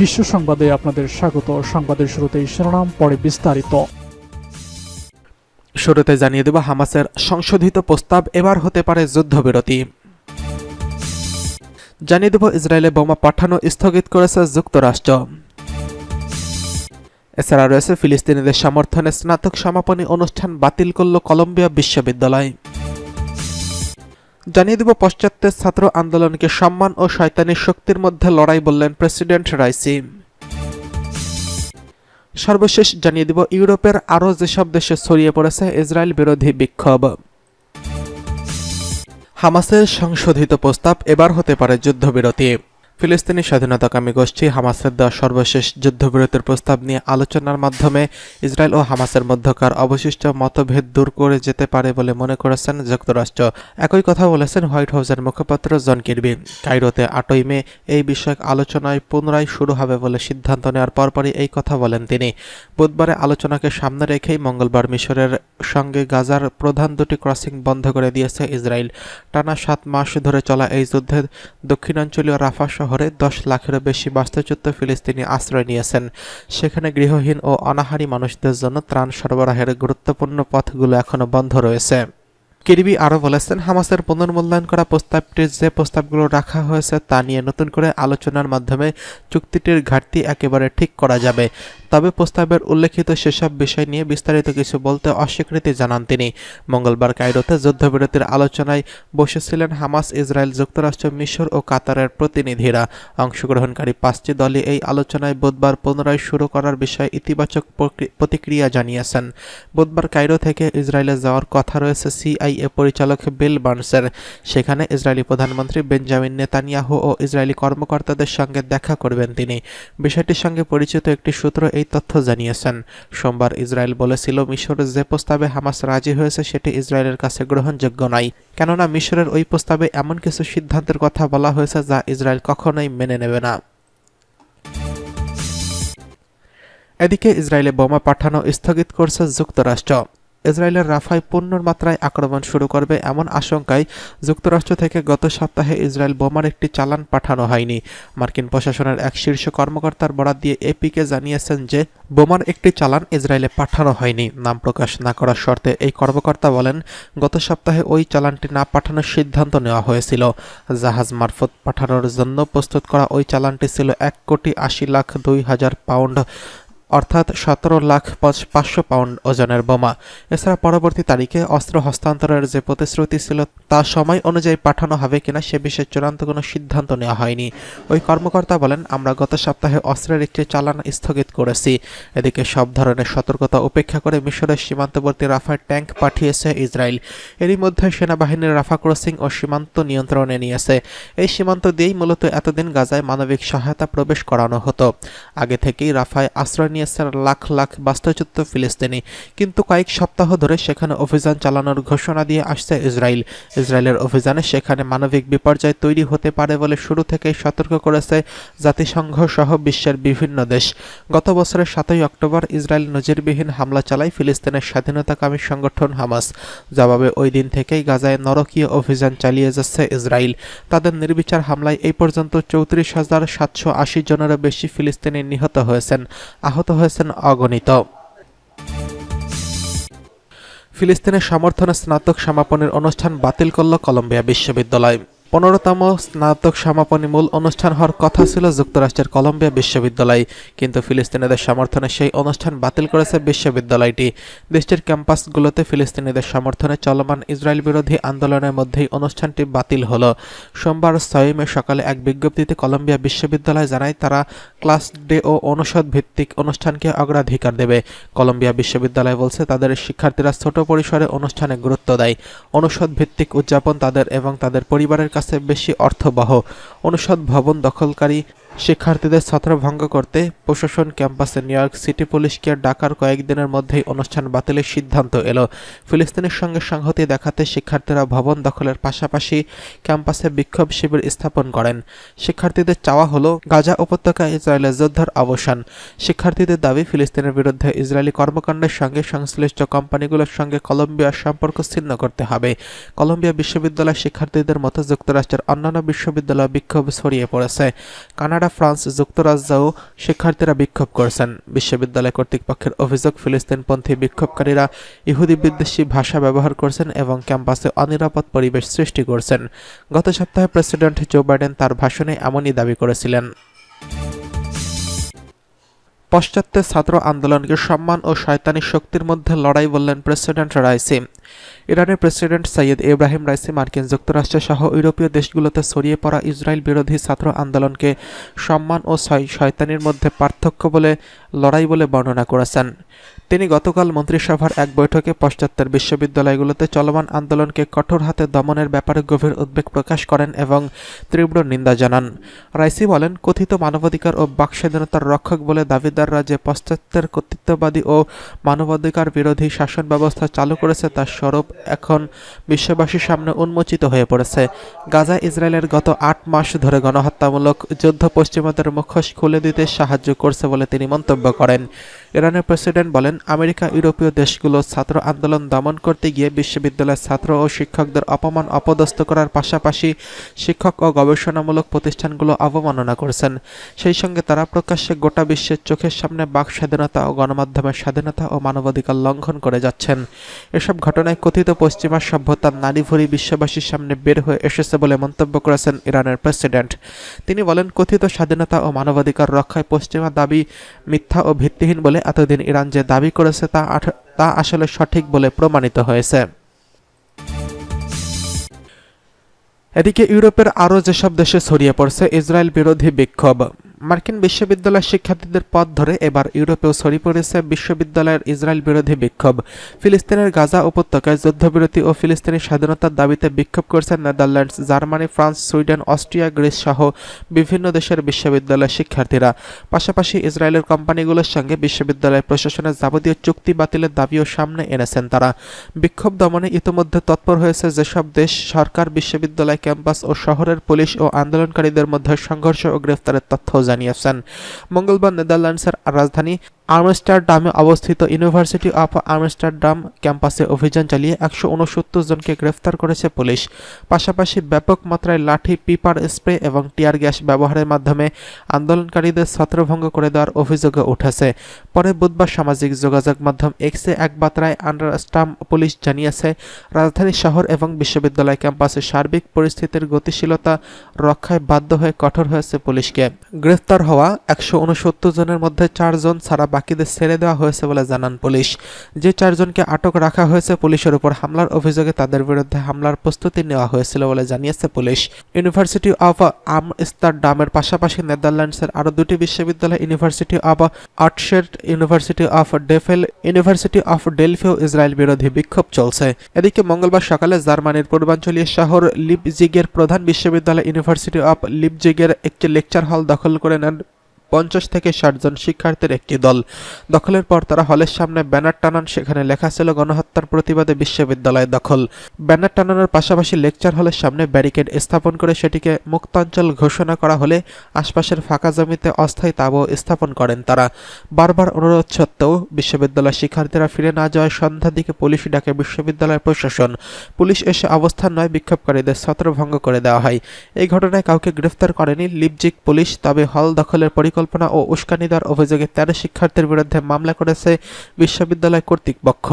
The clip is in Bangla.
বিশ্ব সংবাদে আপনাদের স্বাগত। সংবাদের শুরুতেই শিরোনাম, পরে বিস্তারিত। শুরুতে জানিয়ে দেব, হামাসের সংশোধিত প্রস্তাব এবার হতে পারে যুদ্ধবিরতি। জানিয়ে দেব, ইসরায়েলে বোমা পাঠানো স্থগিত করেছে যুক্তরাষ্ট্র। এছাড়া রয়েছে ফিলিস্তিনিদের সমর্থনে স্নাতক সমাপনী অনুষ্ঠান বাতিল করল কলম্বিয়া বিশ্ববিদ্যালয়। জানিয়ে দেব পাশ্চাত্যের ছাত্র আন্দোলনকে সম্মান ও শয়তানি শক্তির মধ্যে লড়াই বললেন প্রেসিডেন্ট রাইসি। সর্বশেষ জানিয়ে দেব ইউরোপের আরও যেসব দেশে ছড়িয়ে পড়েছে ইসরায়েল বিরোধী বিক্ষোভ। হামাসের সংশোধিত প্রস্তাব এবার হতে পারে যুদ্ধবিরতি। ফিলিস্তিনি স্বাধীনতাকামী গোষ্ঠী হামাসের দেওয়া সর্বশেষ যুদ্ধবিরতির প্রস্তাব নিয়ে আলোচনার মাধ্যমে ইসরায়েল ও হামাসের মধ্যকার অবশিষ্ট মতভেদ দূর করে যেতে পারে বলে মনে করেছেন যুক্তরাষ্ট্র। একই কথা বলেছেন হোয়াইট হাউসের মুখপাত্র জন কিরবি। কাইরোতে আটই মে এই বিষয়ক আলোচনায় পুনরায় শুরু হবে বলে সিদ্ধান্ত নেওয়ার পরপরই এই কথা বলেন তিনি। বুধবারে আলোচনাকে সামনে রেখেই মঙ্গলবার মিশরের সঙ্গে গাজার প্রধান দুটি ক্রসিং বন্ধ করে দিয়েছে ইসরায়েল। টানা সাত মাস ধরে চলা এই যুদ্ধে দক্ষিণাঞ্চলীয় রাফা শহরে দশ লাখেরও বেশি বাস্তুচ্যুত ফিলিস্তিনি আশ্রয় নিয়েছেন। সেখানে গৃহহীন ও অনাহারী মানুষদের জন্য ত্রাণ সরবরাহের গুরুত্বপূর্ণ পথগুলো এখনও বন্ধ রয়েছে। কিরিবি আরও বলেছেন, হামাসের পুনর্মূল্যায়ন করা প্রস্তাবটির যে প্রস্তাবগুলো রাখা হয়েছে তা নিয়ে নতুন করে আলোচনার মাধ্যমে চুক্তিটির ঘাটতি একেবারে ঠিক করা যাবে। তবে প্রস্তাবের উল্লেখিত সেসব বিষয় নিয়ে বিস্তারিত কিছু বলতে অস্বীকৃতি জানান তিনি। মঙ্গলবার কায়রোতে যুদ্ধবিরতির আলোচনায় বসেছিলেন হামাস, ইসরায়েল যুক্তরাষ্ট্র, মিশর ও কাতারের প্রতিনিধিরা। অংশগ্রহণকারী পাঁচটি দলই এই আলোচনায় বুধবার পুনরায় শুরু করার বিষয়ে ইতিবাচক প্রতিক্রিয়া জানিয়েছেন। বুধবার কায়রো থেকে ইসরায়েলে যাওয়ার কথা রয়েছে সিআইএ পরিচালক বিল বার্নসের। সেখানে ইসরায়েলি প্রধানমন্ত্রী বেঞ্জামিন নেতানিয়াহু ও ইসরায়েলি কর্মকর্তাদের সঙ্গে দেখা করবেন তিনি। বিষয়টির সঙ্গে পরিচিত একটি সূত্র এই তথ্য জানিয়েছেন। সোমবার ইসরায়েল বলেছিল, মিশরের যে প্রস্তাবে হামাস রাজি হয়েছে, সেটি ইসরায়েলের কাছে গ্রহণযোগ্য নয়। কেননা, মিশরের ওই প্রস্তাবে এমন কিছু সিদ্ধান্তের কথা বলা হয়েছে যা ইসরায়েল কখনোই মেনে নেবে না। এদিকে ইসরায়েলে বোমা পাঠানো স্থগিত করছে যুক্তরাষ্ট্র। ইসরায়েলের রাফায় পূর্ণ মাত্রায় আক্রমণ শুরু করবে এমন আশঙ্কায় যুক্তরাষ্ট্র থেকে গত সপ্তাহে ইসরায়েল বোমার একটি চালান পাঠানো হয়নি। মার্কিন প্রশাসনের এক শীর্ষ কর্মকর্তার বরাত দিয়ে এপিকে জানিয়েছেন যে, বোমার একটি চালান ইসরায়েলে পাঠানো হয়নি। নাম প্রকাশ না করার শর্তে এই কর্মকর্তা বলেন, গত সপ্তাহে ওই চালানটি না পাঠানোর সিদ্ধান্ত নেওয়া হয়েছিল। জাহাজ মারফত পাঠানোর জন্য প্রস্তুত করা ওই চালানটি ছিল এক কোটি আশি লাখ দুই হাজার পাউন্ড অর্থাৎ সতেরো লাখ পাঁচ- পাঁচশো পাউন্ড ওজনের বোমা। এছাড়া পরবর্তী তারিখে অস্ত্র হস্তান্তরের যে প্রতিশ্রুতি ছিল তা সময় অনুযায়ী পাঠানো হবে কিনা সে বিষয়ে চূড়ান্ত কোনো সিদ্ধান্ত নেওয়া হয়নি। ওই কর্মকর্তা বলেন, আমরা গত সপ্তাহে অস্ত্রের একটি চালান স্থগিত করেছি। এদিকে সব ধরনের সতর্কতা উপেক্ষা করে মিশরের সীমান্তবর্তী রাফায় ট্যাঙ্ক পাঠিয়েছে ইসরায়েল। এরই মধ্যে সেনাবাহিনীর রাফা ক্রসিং ও সীমান্ত নিয়ন্ত্রণে নিয়েছে। এই সীমান্ত দিয়েই মূলত এতদিন গাজায় মানবিক সহায়তা প্রবেশ করানো হতো। আগে থেকেই রাফায় আশ্রয় নিয়েছেন লাখ লাখ বাস্তুচ্যুত ফিলিস্তিনি। কিন্তু কয়েক সপ্তাহ ধরে সেখানে অভিযান চালানোর ঘোষণা দিয়ে আসছে ইসরায়েল। ইসরায়েলের অভিযানে সেখানে মানবিক বিপর্যয় তৈরি হতে পারে বলে শুরু থেকেই সতর্ক করেছে জাতিসংঘ সহ বিশ্বের বিভিন্ন দেশ। গত বছরের সাতই অক্টোবর ইসরায়েল নজিরবিহীন হামলা চালায় ফিলিস্তিনের স্বাধীনতাকামী সংগঠন হামাস। জবাবে ওই দিন থেকেই গাজায় নরকীয় অভিযান চালিয়ে যাচ্ছে ইসরায়েল। তাদের নির্বিচার হামলায় এই পর্যন্ত চৌত্রিশ হাজার সাতশো আশি জনেরও বেশি ফিলিস্তিনি নিহত হয়েছেন। আহত হয়েছেন অগণিত। ফিলিস্তিনের সমর্থনে স্নাতক সমাপনের অনুষ্ঠান বাতিল করল কলম্বিয়া বিশ্ববিদ্যালয়। পনেরোতম স্নাতক সমাপনী মূল অনুষ্ঠান হওয়ার কথা ছিল যুক্তরাষ্ট্রের কলম্বিয়া বিশ্ববিদ্যালয়, কিন্তু ফিলিস্তিনিদের সমর্থনে সেই অনুষ্ঠান বাতিল করেছে বিশ্ববিদ্যালয়টি। দেশটির ক্যাম্পাসগুলোতে ফিলিস্তিনিদের সমর্থনে চলমান ইসরায়েল বিরোধী আন্দোলনের মধ্যেই অনুষ্ঠানটি বাতিল হলো। সোমবার ছয় মে সকালে এক বিজ্ঞপ্তিতে কলম্বিয়া বিশ্ববিদ্যালয় জানায়, তারা ক্লাস ডে ও অনুষদ ভিত্তিক অনুষ্ঠানকে অগ্রাধিকার দেবে। কলম্বিয়া বিশ্ববিদ্যালয় বলছে, তাদের শিক্ষার্থীরা ছোট পরিসরে অনুষ্ঠানে গুরুত্ব দেয়। অনুষদ ভিত্তিক উদযাপন তাদের এবং তাদের পরিবারের বেশি অর্থবহ। অনুষদ ভবন দখলকারী শিক্ষার্থীদের ছত্রভঙ্গ করতে প্রশাসন ক্যাম্পাসে নিউ ইয়র্ক সিটি পুলিশকে ডাকার কয়েকদিনের মধ্যেই অনুষ্ঠান বাতিলের সিদ্ধান্ত এলো। ফিলিস্তিনের সঙ্গে সংহতি দেখাতে শিক্ষার্থীরা ভবন দখলের পাশাপাশি ক্যাম্পাসে বিক্ষোভ শিবির স্থাপন করেন। শিক্ষার্থীদের চাওয়া হলো গাজা উপত্যকায় ইসরায়েলের যোদ্ধার অবসান। শিক্ষার্থীদের দাবি, ফিলিস্তিনের বিরুদ্ধে ইসরায়েলি কর্মকাণ্ডের সঙ্গে সংশ্লিষ্ট কোম্পানিগুলোর সঙ্গে কলম্বিয়ার সম্পর্ক ছিন্ন করতে হবে। কলম্বিয়া বিশ্ববিদ্যালয়ের শিক্ষার্থীদের মতো যুক্তরাষ্ট্রের অন্যান্য বিশ্ববিদ্যালয় বিক্ষোভ ছড়িয়ে পড়েছে। কানাডা ফ্রান্স যুক্তরাজ্যও শিক্ষার্থীরা বিক্ষোভ করছেন। বিশ্ববিদ্যালয় কর্তৃপক্ষের অভিযোগ, ফিলিস্তিনপন্থী বিক্ষোভকারীরা ইহুদি বিদ্বেষী ভাষা ব্যবহার করছেন এবং ক্যাম্পাসে অনিরাপদ পরিবেশ সৃষ্টি করছেন। গত সপ্তাহে প্রেসিডেন্ট জো বাইডেন তার ভাষণে এমনই দাবি করেছিলেন। পাশ্চাত্যের ছাত্র আন্দোলনকে সম্মান ও শয়তানি শক্তির মধ্যে লড়াই বললেন প্রেসিডেন্ট রাইসি। ইরানের প্রেসিডেন্ট সৈয়দ ইব্রাহিম রাইসি মার্কিন যুক্তরাষ্ট্র সহ ইউরোপীয় দেশগুলোতে ছড়িয়ে পড়া ইসরায়েল বিরোধী ছাত্র আন্দোলনকে সম্মান ও শয়- শয়তানির মধ্যে পার্থক্য বলে, লড়াই বলে বর্ণনা করেছেন। তিনি গতকাল মন্ত্রিসভার এক বৈঠকে পশ্চাত্যের বিশ্ববিদ্যালয়গুলোতে চলমান আন্দোলনকে কঠোর হাতে দমনের ব্যাপারে গভীর উদ্বেগ প্রকাশ করেন এবং তীব্র নিন্দা জানান। রাইসি বলেন, কথিত মানবাধিকার ও বাকস্বাধীনতার রক্ষক বলে দাবিদাররা যে পাশ্চাত্যের কর্তৃত্ববাদী ও মানবাধিকার বিরোধী শাসন ব্যবস্থা চালু করেছে তার স্বরূপ এখন বিশ্ববাসীর সামনে উন্মোচিত হয়ে পড়েছে। গাজা ইসরায়েলের গত আট মাস ধরে গণহত্যামূলক যুদ্ধ পশ্চিমাদের মুখোশ খুলে দিতে সাহায্য করছে বলে তিনি মন্তব্য করেন। ইরানের প্রেসিডেন্ট বলেন, আমেরিকা, ইউরোপীয় দেশগুলো ছাত্র আন্দোলন দমন করতে গিয়ে বিশ্ববিদ্যালয়ের ছাত্র ও শিক্ষকদের অপমান অপদস্থ করার পাশাপাশি শিক্ষক ও গবেষণামূলক প্রতিষ্ঠানগুলো অবমাননা করেছেন। সেই সঙ্গে তারা প্রকাশ্যে গোটা বিশ্বের চোখের সামনে বাক স্বাধীনতা ও গণমাধ্যমের স্বাধীনতা ও মানবাধিকার লঙ্ঘন করে যাচ্ছেন। এসব ঘটনায় কথিত পশ্চিমা সভ্যতার নারীভুরি বিশ্ববাসীর সামনে বের হয়ে এসেছে বলে মন্তব্য করেছেন ইরানের প্রেসিডেন্ট। তিনি বলেন, কথিত স্বাধীনতা ও মানবাধিকার রক্ষায় পশ্চিমা দাবি মিথ্যা ও ভিত্তিহীন বলে এতদিন ইরান যে দাবি করেছে তা তা আসলে সঠিক বলে প্রমাণিত হয়েছে। এদিকে ইউরোপের আরও যেসব দেশে ছড়িয়ে পড়ছে, ইসরায়েল বিরোধী বিক্ষোভ। মার্কিন বিশ্ববিদ্যালয়ের শিক্ষার্থীদের পথ ধরে এবার ইউরোপেও ছড়িয়ে পড়েছে বিশ্ববিদ্যালয়ের ইসরায়েল বিরোধী বিক্ষোভ। ফিলিস্তিনের গাজা উপত্যকায় যুদ্ধবিরতি ও ফিলিস্তিনি স্বাধীনতার দাবিতে বিক্ষোভ করেছে Netherlands, Germany, France, Sweden, Austria, Greece সহ বিভিন্ন দেশের বিশ্ববিদ্যালয়ের শিক্ষার্থীরা। পাশাপাশি ইসরায়েলের কোম্পানিগুলোর সঙ্গে বিশ্ববিদ্যালয় প্রশাসনের যাবতীয় চুক্তি বাতিলের দাবিও সামনে এনেছেন তারা। বিক্ষোভ দমনে ইতোমধ্যে তৎপর হয়েছে যেসব দেশ সরকার, বিশ্ববিদ্যালয়, ক্যাম্পাস ও শহরের পুলিশ ও আন্দোলনকারীদের মধ্যে সংঘর্ষ ও গ্রেফতারের তথ্য জানিয়েছেন। মঙ্গলবার নেদারল্যান্ডসের রাজধানী আমস্টারডামে অবস্থিত ইউনিভার্সিটি অফ আমস্টারডাম ক্যাম্পাসে অভিযান চালিয়ে একশো উনসত্তর জনকে গ্রেফতার করেছে পুলিশ। পাশাপাশি ব্যাপক মাত্রায় লাঠি, পিপার স্প্রে এবং টিয়ার গ্যাস ব্যবহারের মাধ্যমে আন্দোলনকারীদের ছত্রভঙ্গ করে দেওয়ার অভিযোগও উঠেছে। পরে বুধবার সামাজিক যোগাযোগ মাধ্যম এক্সে এক বার্তায় আন্ডারস্টাম পুলিশ জানিয়েছে, রাজধানী শহর এবং বিশ্ববিদ্যালয় ক্যাম্পাসে সার্বিক পরিস্থিতির গতিশীলতা রক্ষায় বাধ্য হয়ে কঠোর হয়েছে পুলিশকে। গ্রেফতার হওয়া একশো উনসত্তর জনের মধ্যে চারজন ছাড়া বাকিদের ছেড়ে দেওয়া হয়েছে বলে জানান পুলিশ। যে চারজনকে আটক রাখা হয়েছে, পুলিশের উপর হামলার অভিযোগে তাদের বিরুদ্ধে হামলার প্রস্তুতি নেওয়া হয়েছিল বলে জানিয়েছে পুলিশ। ইউনিভার্সিটি অফ আমস্টারডামের পাশাপাশি নেদারল্যান্ডসের আরও দুটি বিশ্ববিদ্যালয়, university of Utrecht university of Delft, university of ডেলফিও Israel বিরোধী বিক্ষোভ চলছে। এদিকে মঙ্গলবার সকালে জার্মানির পূর্বাঞ্চলীয় শহর লিপজিগের প্রধান বিশ্ববিদ্যালয়, ইউনিভার্সিটি অফ লিপজিগের একটি লেকচার হল দখল করে নেন পঞ্চাশ থেকে ষাট জন শিক্ষার্থীর একটি দল। দখলের পর তারা হলের সামনে ব্যানার টানান, সেখানে লেখা ছিল গণহত্যার প্রতিবাদে বিশ্ববিদ্যালয় দখল। ব্যানার টানানোর পাশাপাশি লেকচার হলের সামনে ব্যারিকেড স্থাপন করে সেটিকে মুক্তাঞ্চল ঘোষণা করা হলে আশপাশের ফাঁকা জমিতে অস্থায়ী তাঁবু স্থাপন করেন তারা। বারবার অনুরোধ সত্ত্বেও বিশ্ববিদ্যালয় শিক্ষার্থীরা ফিরে না যাওয়ায় সন্ধ্যার দিকে পুলিশ ডাকে বিশ্ববিদ্যালয় প্রশাসন। পুলিশ এসে অবস্থান নয়, বিক্ষোভকারীদের ছত্রভঙ্গ করে দেওয়া হয়। এই ঘটনায় কাউকে গ্রেফতার করেনি লিপজিক পুলিশ, তবে হল দখলের পরিকল্পনা ও উস্কানি দেওয়ার অভিযোগে তেরো শিক্ষার্থীর বিরুদ্ধে মামলা করেছে বিশ্ববিদ্যালয় কর্তৃপক্ষ।